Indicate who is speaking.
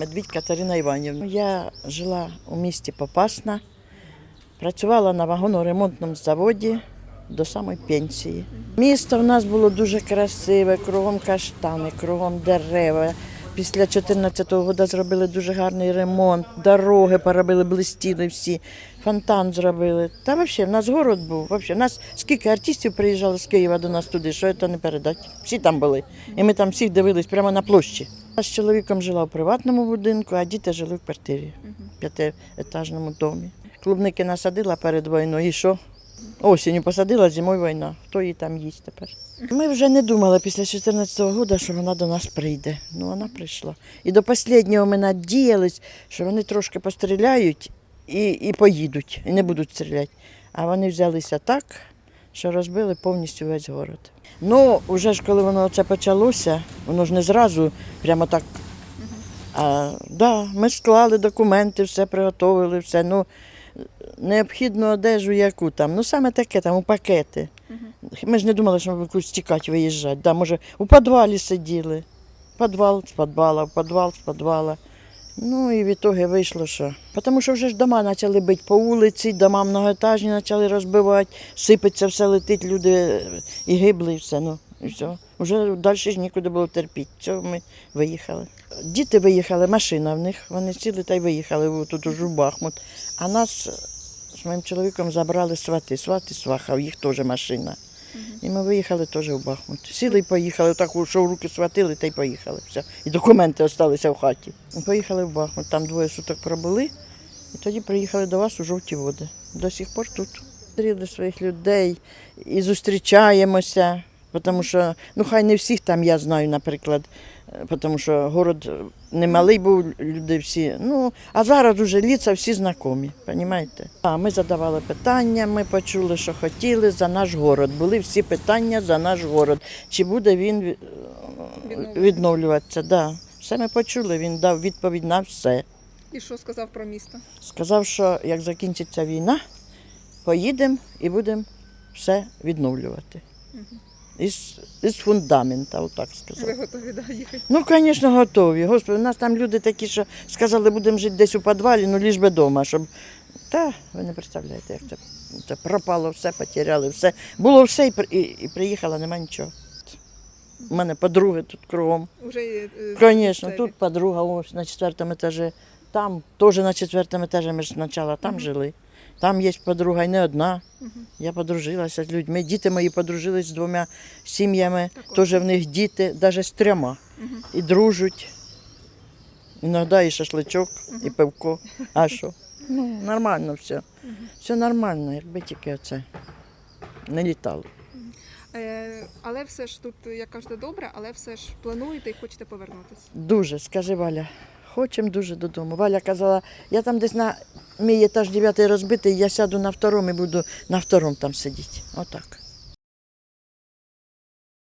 Speaker 1: Медвідь Катерина Іванівна. Я жила у місті Попасна, працювала на вагоноремонтному заводі до самої пенсії. Місто в нас було дуже красиве, кругом каштани, кругом дерева. Після 2014 року зробили дуже гарний ремонт, дороги поробили, блистіли всі, фонтан зробили. Та взагалі, в нас город був. Вообще, в нас скільки артистів приїжджало з Києва до нас туди, що це не передати. Всі там були. І ми там всіх дивились прямо на площі. Я з чоловіком жила в приватному будинку, а діти жили в квартирі, в п'ятиетажному домі. Клубники насадила перед війною, і що? Осінню посадила, зимою війна. Хто її там їсть тепер? Ми вже не думали після 2014 року, що вона до нас прийде. Ну вона прийшла. І до останнього ми надіялись, що вони трошки постріляють і, і поїдуть, і не будуть стріляти. А вони взялися так, що розбили повністю весь город. Ну, вже ж коли воно це почалося, воно ж не зразу прямо так. А, да, ми склали документи, все приготовили, все. Ну, необхідну одежу, яку там. Ну, саме таке там, у пакети. Ми ж не думали, що ми якусь тікати, виїжджати. Да, може, у підвалі сиділи. Підвал з підвала, в підвал з підвала. Ну і в ітогі вийшло, що. Тому що вже ж дома почали бити по вулиці, дома многоетажні почали розбивати, сипеться все летить, люди і гибли, і все. Ну, і все. Вже далі ж нікуди було терпіти. Все, ми виїхали. Діти виїхали, машина в них, вони сіли та й виїхали тут уже в Бахмут. А нас з моїм чоловіком забрали свати. Свати сваха, в їх теж машина. І ми виїхали теж в Бахмут. Сіли і поїхали, так що в руки схватили та й поїхали. Все. І документи залишилися в хаті. Ми поїхали в Бахмут. Там двоє суток пробули, і тоді приїхали до вас у жовті води. До сих пор тут. Зустріли своїх людей і зустрічаємося. Тому що, ну хай не всіх там я знаю, наприклад, е, тому що город немалий був, люди всі. Ну, а зараз уже ліца всі знайомі, розумієте? А ми задавали питання, ми почули, що хотіли за наш город. Були всі питання за наш город. Чи буде він е, відновлюватися? Да. Все ми почули, він дав відповідь на все.
Speaker 2: І що сказав про місто?
Speaker 1: Сказав, що як закінчиться війна, поїдемо і будемо все відновлювати. Із, із фундамента, отак сказав.
Speaker 2: Ви готові да, їхати?
Speaker 1: Ну, звісно, готові. Господи, у нас там люди такі, що сказали, будемо жити десь у підвалі, ну ліж би вдома, щоб. Та ви не представляєте, як це, це пропало все, потеряли все. Було все і, і, і приїхала, нема нічого. У мене подруги тут кругом.
Speaker 2: Уже е,
Speaker 1: Звісно, тут подруга ось на четвертому етажі, там теж на четвертому етажі ми ж спочатку там жили. Там є подруга, і не одна. Я подружилася з людьми. Діти мої подружились з двома сім'ями, теж в них діти, навіть з трьома. І дружать. Іноді і шашличок, і пивко. А що? Ну, нормально все. Все нормально, якби тільки це не літало.
Speaker 2: Е, але все ж тут, як кажете, добре, але все ж плануєте і хочете повернутися.
Speaker 1: Дуже, скажи Валя, хочемо дуже додому. Валя казала, я там десь на мій етаж дев'ятий розбитий, я сяду на второму і буду на второму там сидіти. Отак.